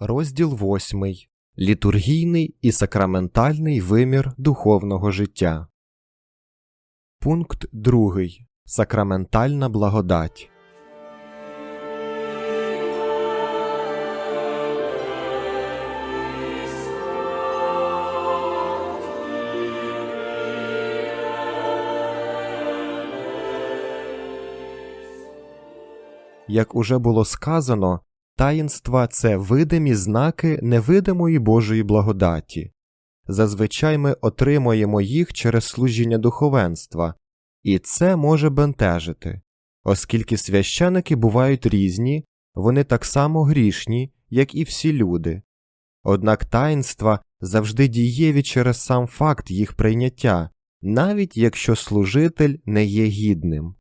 Розділ 8. Літургійний і сакраментальний вимір духовного життя. Пункт 2. Сакраментальна благодать. Як уже було сказано, таїнства це видимі знаки невидимої Божої благодаті. Зазвичай ми отримуємо їх через служіння духовенства, і це може бентежити, оскільки священики бувають різні, вони так само грішні, як і всі люди. Однак таїнства завжди дієві через сам факт їх прийняття, навіть якщо служитель не є гідним.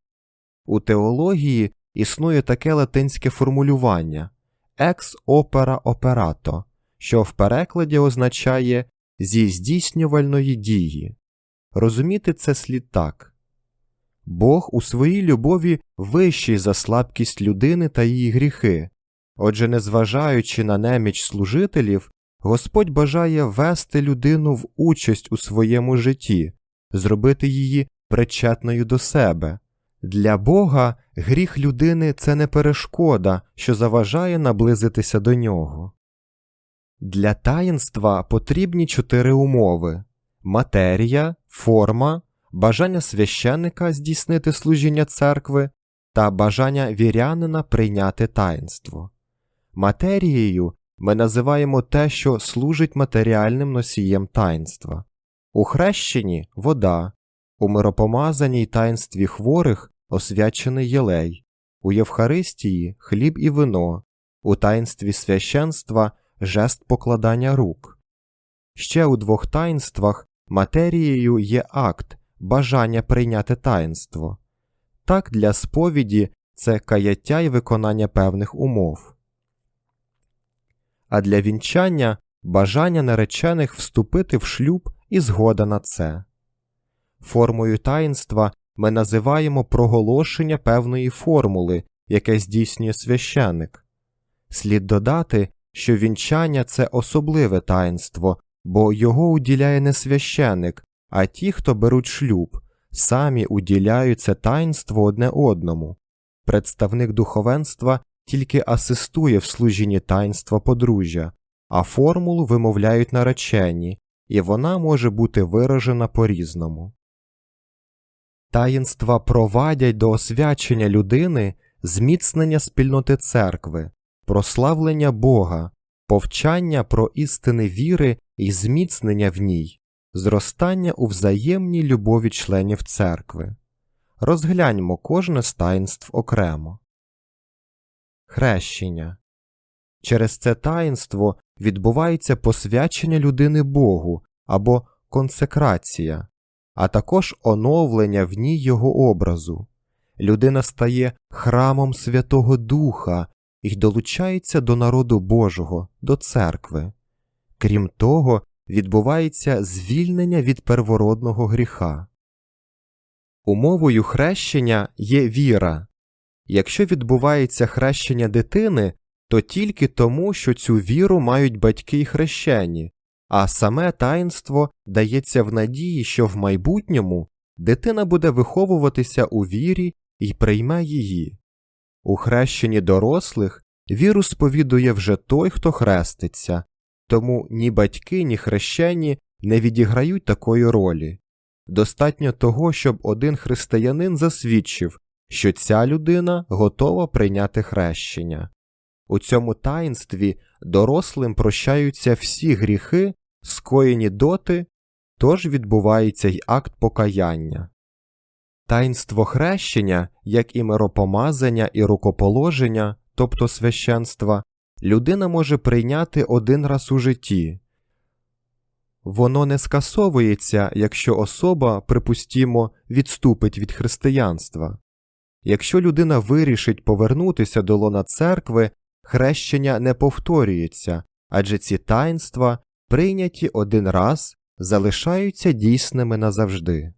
У теології існує таке латинське формулювання ex opera operato, що в перекладі означає зі здійснювальної дії. Розуміти це слід так Бог у своїй любові вищий за слабкість людини та її гріхи, отже, незважаючи на неміч служителів, Господь бажає вести людину в участь у своєму житті, зробити її причетною до себе. Для Бога гріх людини це не перешкода, що заважає наблизитися до нього. Для таїнства потрібні чотири умови матерія, форма, бажання священника здійснити служіння церкви та бажання вірянина прийняти таїнство. Матерією ми називаємо те, що служить матеріальним носієм таїнства. У хрещенні вода, у миропомазаній таїнстві хворих освячений єлей, у Євхаристії хліб і вино, у таїнстві священства жест покладання рук. Ще у двох таїнствах матерією є акт бажання прийняти таїнство. Так для сповіді це каяття і виконання певних умов. А для вінчання бажання наречених вступити в шлюб і згода на це. Формою таїнства ми називаємо проголошення певної формули, яке здійснює священник. Слід додати, що вінчання це особливе таїнство, бо його уділяє не священник, а ті, хто беруть шлюб, самі уділяють це таїнство одне одному. Представник духовенства тільки асистує в служінні таїнства подружжя, а формулу вимовляють наречені, і вона може бути виражена по різному. Таїнства провадять до освячення людини зміцнення спільноти церкви, прославлення Бога, повчання про істини віри і зміцнення в ній, зростання у взаємній любові членів церкви. Розгляньмо кожне з таїнств окремо. Хрещення через це таїнство відбувається посвячення людини Богу або консекрація а також оновлення в ній його образу. Людина стає храмом Святого Духа і долучається до народу Божого, до церкви. Крім того, відбувається звільнення від первородного гріха. Умовою хрещення є віра. Якщо відбувається хрещення дитини, то тільки тому, що цю віру мають батьки й хрещені, а саме таїнство дається в надії, що в майбутньому дитина буде виховуватися у вірі і прийме її. У хрещенні дорослих віру сповідує вже той, хто хреститься, тому ні батьки, ні хрещені не відіграють такої ролі. Достатньо того, щоб один християнин засвідчив, що ця людина готова прийняти хрещення. У цьому таїнстві дорослим прощаються всі гріхи, скоєні доти, тож відбувається й акт покаяння. Таїнство хрещення, як і миропомазання і рукоположення, тобто священства, людина може прийняти один раз у житті. Воно не скасовується, якщо особа, припустімо, відступить від християнства. Якщо людина вирішить повернутися до лона церкви хрещення не повторюється, адже ці таїнства, прийняті один раз, залишаються дійсними назавжди.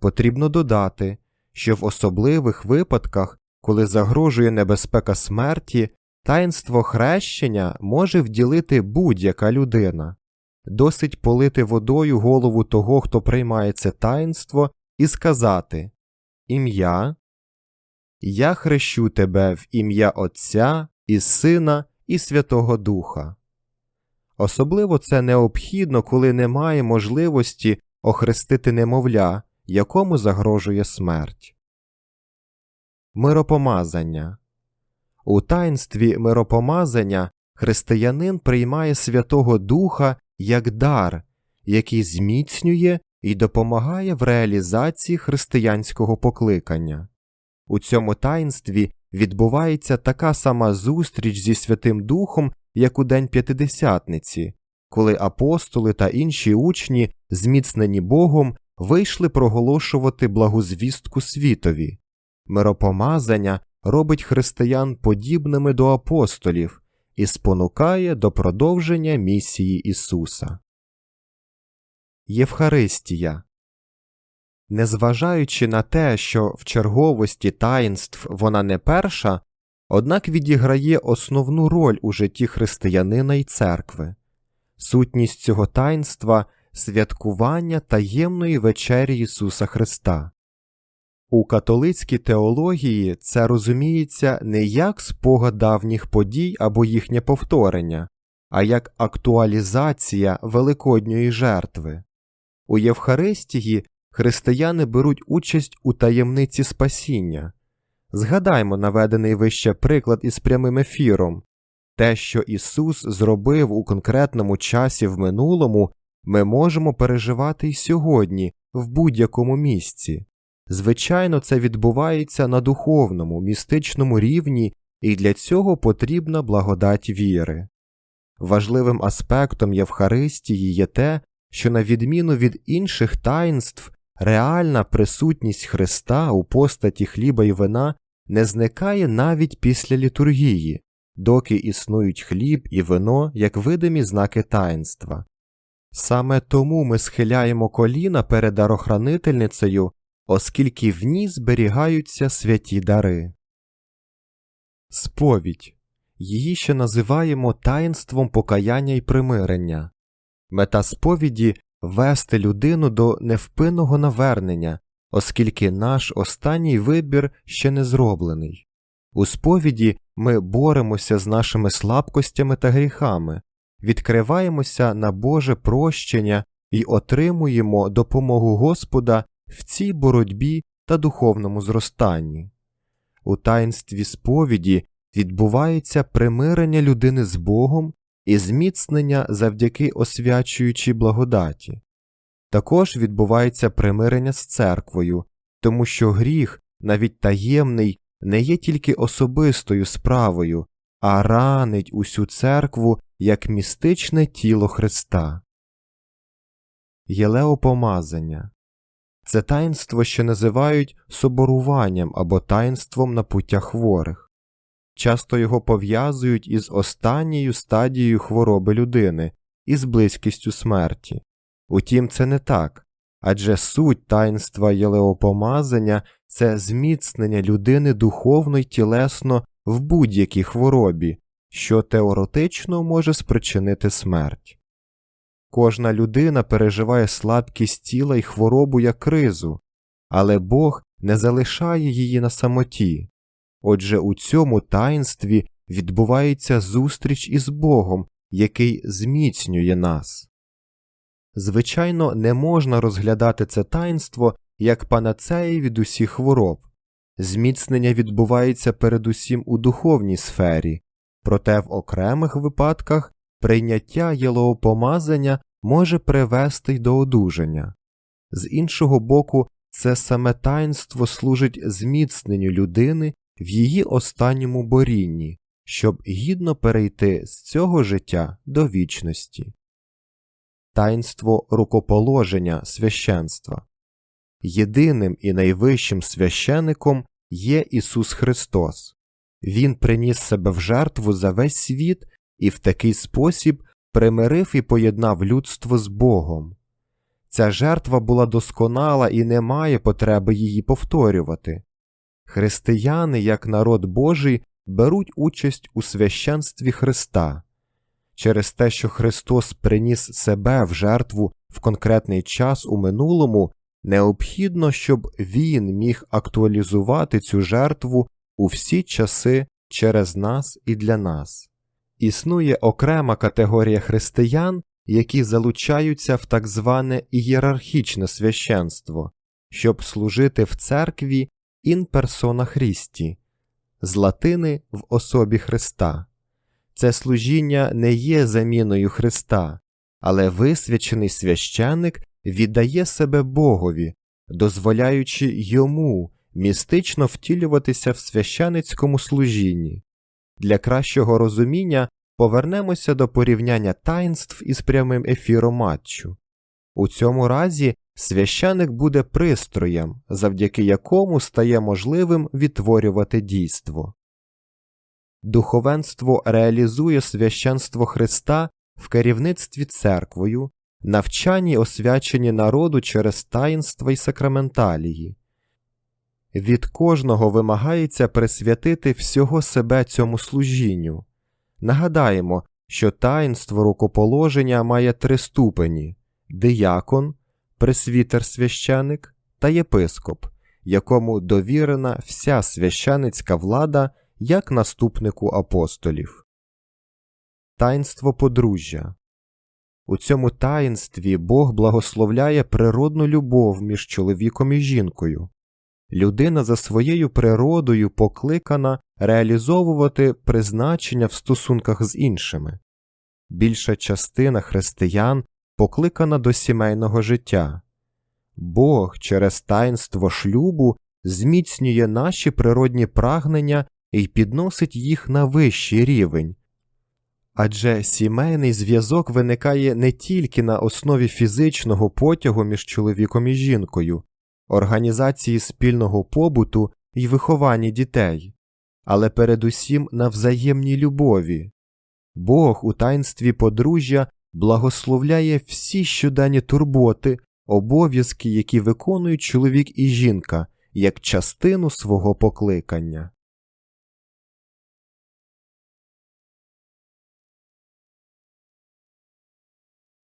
Потрібно додати, що в особливих випадках, коли загрожує небезпека смерті, Таїнство хрещення може вділити будь-яка людина. Досить полити водою голову того, хто приймає це таїнство, і сказати Ім'я. Я хрещу тебе в ім'я Отця і Сина і Святого Духа. Особливо це необхідно, коли немає можливості охрестити немовля, якому загрожує смерть. Миропомазання У таїнстві миропомазання християнин приймає Святого Духа як дар, який зміцнює і допомагає в реалізації християнського покликання. У цьому таїнстві відбувається така сама зустріч зі Святим Духом, як у День П'ятидесятниці, коли апостоли та інші учні, зміцнені Богом, вийшли проголошувати благу звістку світові. Миропомазання робить християн подібними до апостолів і спонукає до продовження місії Ісуса. Євхаристія Незважаючи на те, що в черговості таїнств вона не перша, однак відіграє основну роль у житті християнина і церкви. Сутність цього таїнства святкування таємної вечері Ісуса Христа. У католицькій теології це розуміється не як спогад давніх подій або їхнє повторення, а як актуалізація великодньої жертви. У Євхаристії християни беруть участь у таємниці спасіння. Згадаймо наведений вище приклад із прямим ефіром те, що Ісус зробив у конкретному часі в минулому, ми можемо переживати й сьогодні, в будь-якому місці. Звичайно, це відбувається на духовному, містичному рівні, і для цього потрібна благодать віри. Важливим аспектом Євхаристії є те, що, на відміну від інших таїнств, реальна присутність Христа у постаті хліба і вина не зникає навіть після літургії, доки існують хліб і вино як видимі знаки таїнства. Саме тому ми схиляємо коліна перед дарохранительницею, оскільки в ній зберігаються святі дари. Сповідь її ще називаємо таїнством покаяння і примирення. Мета сповіді вести людину до невпинного навернення, оскільки наш останній вибір ще не зроблений. У сповіді ми боремося з нашими слабкостями та гріхами, відкриваємося на Боже прощення і отримуємо допомогу Господа в цій боротьбі та духовному зростанні. У таїнстві сповіді відбувається примирення людини з Богом і зміцнення завдяки освячуючій благодаті. Також відбувається примирення з церквою, тому що гріх, навіть таємний, не є тільки особистою справою, а ранить усю церкву як містичне тіло Христа. Єлеопомазання це таїнство, що називають соборуванням або таїнством на пуття хворих. Часто його пов'язують із останньою стадією хвороби людини із близькістю смерті. Утім, це не так адже суть таїнства єлеопомазання це зміцнення людини духовно й тілесно в будь-якій хворобі, що теоретично може спричинити смерть. Кожна людина переживає слабкість тіла й хворобу як кризу, але Бог не залишає її на самоті. Отже, у цьому таїнстві відбувається зустріч із Богом, який зміцнює нас. Звичайно, не можна розглядати це таїнство як панацеї від усіх хвороб. Зміцнення відбувається передусім у духовній сфері, проте в окремих випадках прийняття єлоопомазання може привести й до одужання. З іншого боку, це саме таїнство служить зміцненню людини в її останньому борінні, щоб гідно перейти з цього життя до вічності. Таїнство рукоположення священства Єдиним і найвищим священиком є Ісус Христос. Він приніс себе в жертву за весь світ і в такий спосіб примирив і поєднав людство з Богом. Ця жертва була досконала і не має потреби її повторювати. Християни, як народ Божий, беруть участь у священстві Христа. Через те, що Христос приніс себе в жертву в конкретний час у минулому, необхідно, щоб Він міг актуалізувати цю жертву у всі часи через нас і для нас. Існує окрема категорія християн, які залучаються в так зване ієрархічне священство, щоб служити в церкві ін персона Христі, з латини в особі Христа. Це служіння не є заміною Христа, але висвячений священик віддає себе Богові, дозволяючи йому містично втілюватися в священицькому служінні. Для кращого розуміння повернемося до порівняння таїнств із прямим ефіром матчу. У цьому разі священик буде пристроєм, завдяки якому стає можливим відтворювати дійство. Духовенство реалізує священство Христа в керівництві церквою, навчанні освяченні народу через таїнства й сакраменталії. Від кожного вимагається присвятити всього себе цьому служінню. Нагадаємо, що таїнство рукоположення має три ступені диякон, пресвітер священик та єпископ, якому довірена вся священицька влада як наступнику апостолів. Таїнство подружжя у цьому таїнстві Бог благословляє природну любов між чоловіком і жінкою. Людина за своєю природою покликана реалізовувати призначення в стосунках з іншими. Більша частина християн покликана до сімейного життя. Бог через таїнство шлюбу зміцнює наші природні прагнення і підносить їх на вищий рівень. Адже сімейний зв'язок виникає не тільки на основі фізичного потягу між чоловіком і жінкою, організації спільного побуту і вихованні дітей, але передусім на взаємній любові. Бог у таїнстві подружжя благословляє всі щоденні турботи, обов'язки, які виконують чоловік і жінка, як частину свого покликання.